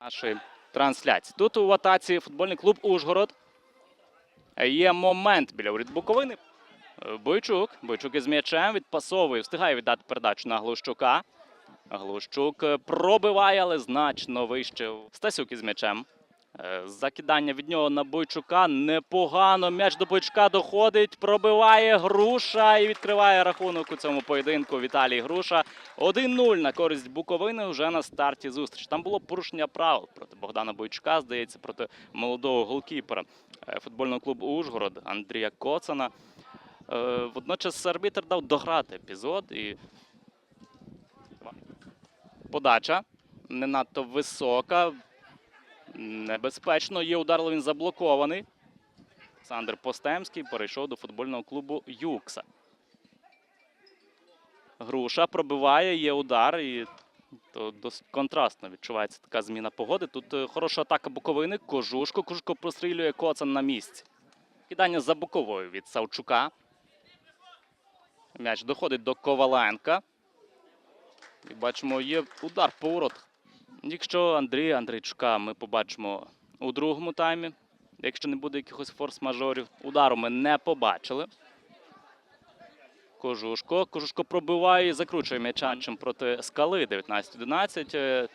нашої трансляції. Тут у атаці футбольний клуб Ужгород. Є момент біля уряд Буковини. Бойчук. Бойчук із м'ячем відпасовує, встигає віддати передачу на Глущука. Глущук пробиває, але значно вище. Стасюк із м'ячем. Е, Закидання від нього на Бойчука. Непогано. М'яч до Бойчука доходить. Пробиває Груша і відкриває рахунок у цьому поєдинку. Віталій Груша. 1-0 на користь Буковини вже на старті зустрічі. Там було порушення правил проти Богдана Бойчука, здається, проти молодого голкіпера е, футбольного клубу Ужгород Андрія Коцана. Е, Водночас арбітр дав дограти епізод і подача не надто висока. Небезпечно. Є удар, але він заблокований. Олександр Постемський перейшов до футбольного клубу Юкса. Груша пробиває, є удар, і то досить контрастно відчувається така зміна погоди. Тут е, хороша атака Буковини. Кожушко. Кожушко прострілює коцан на місці. Кидання за боковою від Савчука. М'яч доходить до Коваленка. І бачимо, є удар по воротах. Якщо Андрія Андрійчука ми побачимо у другому таймі, якщо не буде якихось форс-мажорів, удару ми не побачили. Кожушко. Кожушко пробиває і закручує м'яча чим проти скали 19-11. Е,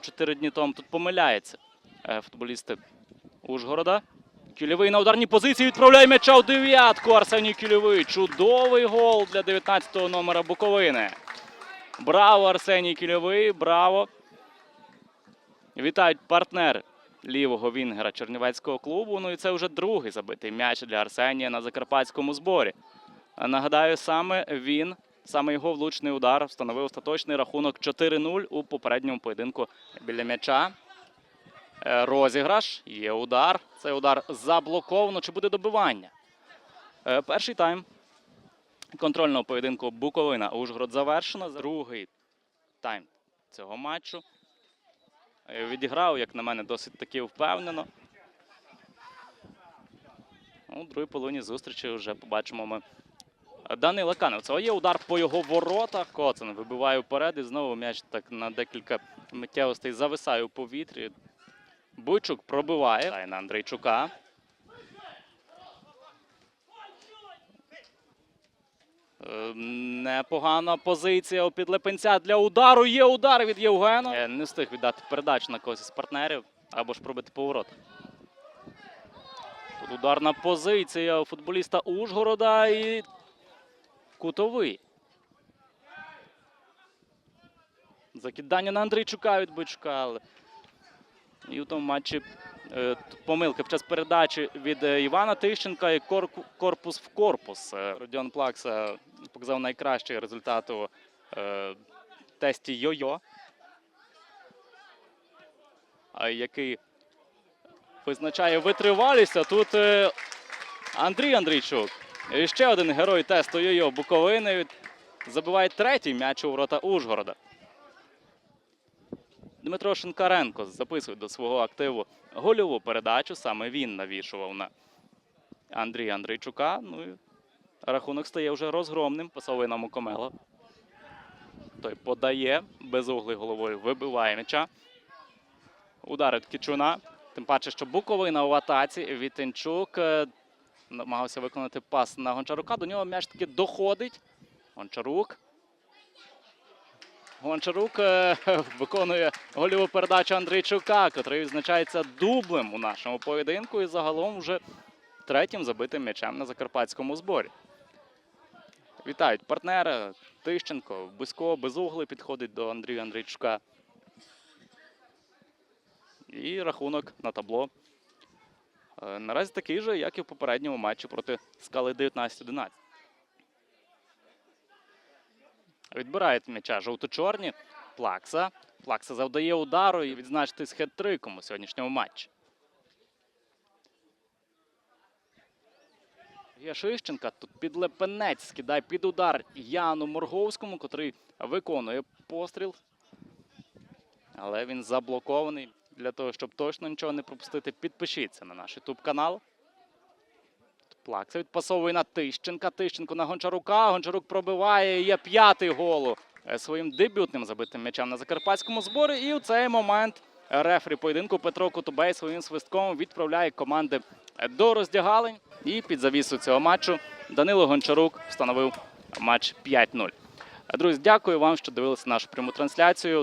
Чотири дні тому тут помиляється е, футболісти Ужгорода. Кільовий на ударній позиції відправляє м'яча у дев'ятку. Арсеній Кільовий. Чудовий гол для 19-го номера Буковини. Браво, Арсеній Кільовий, браво. Вітають партнери лівого вінгера Чернівецького клубу. Ну і це вже другий забитий м'яч для Арсенія на закарпатському зборі. Нагадаю, саме він, саме його влучний удар встановив остаточний рахунок 4-0 у попередньому поєдинку біля м'яча. Е, Розіграш, є удар. Цей удар заблоковано. Чи буде добивання? Е, Перший тайм контрольного поєдинку Буковина Ужгород завершено. Другий тайм цього матчу. Е, Відіграв, як на мене, досить таки впевнено. У другій половині зустрічі вже побачимо ми Данила Каневцева. Є удар по його воротах. Коцан вибиває вперед і знову м'яч так на декілька миттєвостей зависає у повітрі. Буйчук пробиває на Андрійчука. Непогана позиція у підлепенця для удару. Є удар від Євгена. Е, Не встиг віддати передачу на когось із партнерів або ж пробити поворот. Тут ударна позиція у футболіста Ужгорода і кутовий. Закидання на Андрійчука від Бичука. але І у тому матчі е, помилка під час передачі від е, Івана Тищенка і корпус в корпус. Родіон Плакса показав найкращий результат у е, тесті Йо-Йо, який визначає витривалість. А тут е, Андрій Андрійчук. І ще один герой тесту Йо-Йо Буковини. Забиває третій м'яч у ворота Ужгорода. Дмитро Шинкаренко записує до свого активу гольову передачу. Саме він навішував на Андрія Андрійчука. Ну і рахунок стає вже розгромним. Пасовує на Мукомела. Той подає безуглий головою, вибиває м'яча. Удар від Кічуна. Тим паче, що Буковина у атаці. Вітенчук е, намагався виконати пас на Гончарука. До нього м'яч таки доходить. Гончарук. Гончарук е, виконує гольову передачу Андрійчука, який відзначається дублем у нашому поєдинку і загалом вже третім забитим м'ячем на закарпатському зборі. Вітають партнери. Тищенко, Бисько, безугли підходить до Андрія Андрійчука. І рахунок на табло. е, Наразі такий же, як і в попередньому матчі проти скали 19-11. Відбирають м'яча жовто-чорні. Плакса. Плакса завдає удару і відзначитись хет-триком у сьогоднішньому матчі. Є Шищенка. Тут підлепенець скидає під удар Яну Морговському, котрий виконує постріл. Але він заблокований. Для того, щоб точно нічого не пропустити, підпишіться на наш YouTube канал. Плакса відпасовує на Тищенка. Тищенко на Гончарука. Гончарук пробиває. Є п'ятий голу е, своїм дебютним забитим м'ячем на закарпатському зборі. І у цей момент рефері поєдинку Петро Кутубей своїм свистком відправляє команди до роздягалень. І під завісу цього матчу Данило Гончарук встановив матч 5-0. Друзі, дякую вам, що дивилися нашу пряму трансляцію.